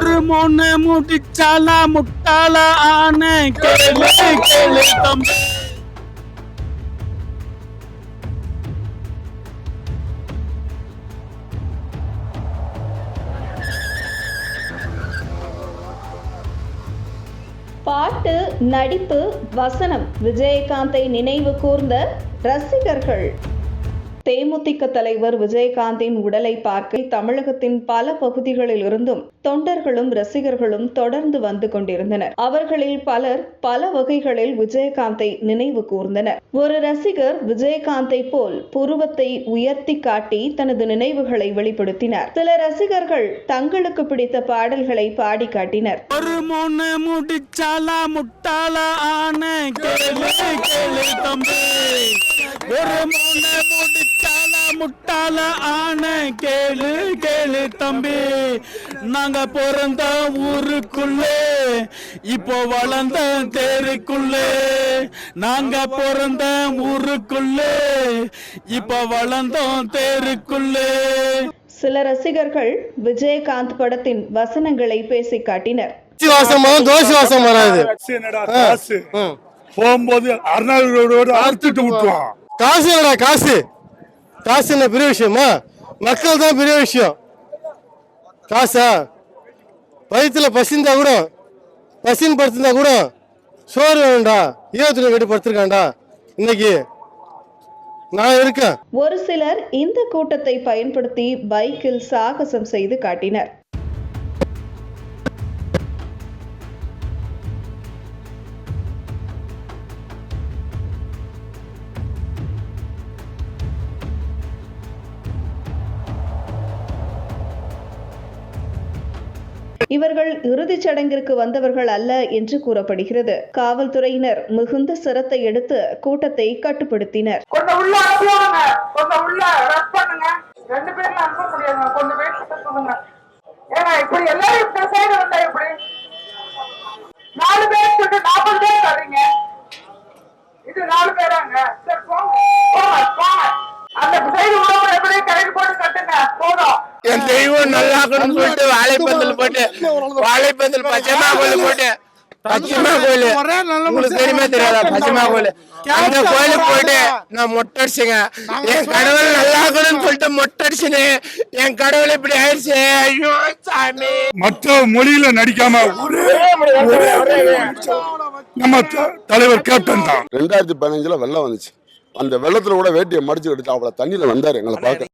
ஒரு மூணு முடிச்சாலா முட்டாள ஆன. கேளு கேளு தம்பி. பாட்டு நடிப்பு வசனம். விஜயகாந்தை நினைவு கூர்ந்த ரசிகர்கள். தேமுதிக தலைவர் விஜயகாந்தின் உடலை பார்க்க தமிழகத்தின் பல பகுதிகளில் இருந்தும் தொண்டர்களும் ரசிகர்களும் தொடர்ந்து வந்து கொண்டிருந்தனர். அவர்களில் பலர் பல வகைகளில் விஜயகாந்தை நினைவு கூர்ந்தனர். ஒரு ரசிகர் விஜயகாந்தை போல் புருவத்தை உயர்த்தி காட்டி தனது நினைவுகளை வெளிப்படுத்தினார். சில ரசிகர்கள் தங்களுக்கு பிடித்த பாடல்களை பாடி காட்டினர். ஒரு ஆன? கேளு கேளு தம்பி. ஒரு மூணு முடிச்சாலா முட்டாள ஆன கேளு கேளு தம்பி நாங்க பிறந்த ஊருக்குள்ளே இப்போ வளர்ந்த தேருக்குள்ளே நாங்க பிறந்த ஊருக்குள்ளே இப்போ வளர்ந்தோம் தேருக்குள்ளே சில ரசிகர்கள் விஜயகாந்த் படத்தின் வசனங்களை பேசி காட்டினர் போகும்போது அருணாள் ரோடு அறுத்துட்டு விட்டுருவான் காசு என்னடா காசு. காசு என்ன பெரிய விஷயமா? மக்கள் தான் பெரிய விஷயம். காசா? வயிற்றுல பசிந்தா கூட பசின்னு படுத்திருந்தா கூட சோறு வேணும்டா. ஈரத்துல கட்டி படுத்திருக்காண்டா இன்னைக்கு நான் இருக்கேன். ஒரு சிலர் இந்த கூட்டத்தை பயன்படுத்தி பைக்கில் சாகசம் செய்து காட்டினர். இவர்கள் இறுதிச் சடங்கிற்கு வந்தவர்கள் அல்ல என்று கூறப்படுகிறது. காவல்துறையினர் மிகுந்த சிரத்தை எடுத்து கூட்டத்தை கட்டுப்படுத்தினர். ரெண்டு பேர்ல அனுப்ப கொஞ்சம் பேர் சொல்லுங்க. இப்படி எல்லாரும் இப்படி சைடு வந்தா நாலு பேர் சொல்லிட்டு நாற்பது பேர் தரீங்க தெய்வம் நல்லா இருக்கணும்னு சொல்லிட்டு வாழைப்பந்தல் போட்டு வாழைப்பந்தல் பச்சைமா கோயில் போட்டு பச்சைமா கோயில் உங்களுக்கு தெரியுமா தெரியாதா? பச்சைமா கோயில் அந்த கோயிலுக்கு போயிட்டு நான் மொட்டை அடிச்சுங்க. என் கடவுள் நல்லா இருக்கணும்னு சொல்லிட்டு மொட்டை அடிச்சுன்னு என் கடவுள் இப்படி ஆயிடுச்சு. ஐயோ சாமி. மற்ற மொழியில நடிக்காம நம்ம தலைவர் கேப்டன் தான். ரெண்டாயிரத்தி பதினஞ்சுல வெள்ளம் வந்துச்சு. அந்த வெள்ளத்துல கூட வேட்டியை மடிச்சு எடுத்து அவ்வளவு தண்ணியில வந்தாரு எங்களை பார்க்க.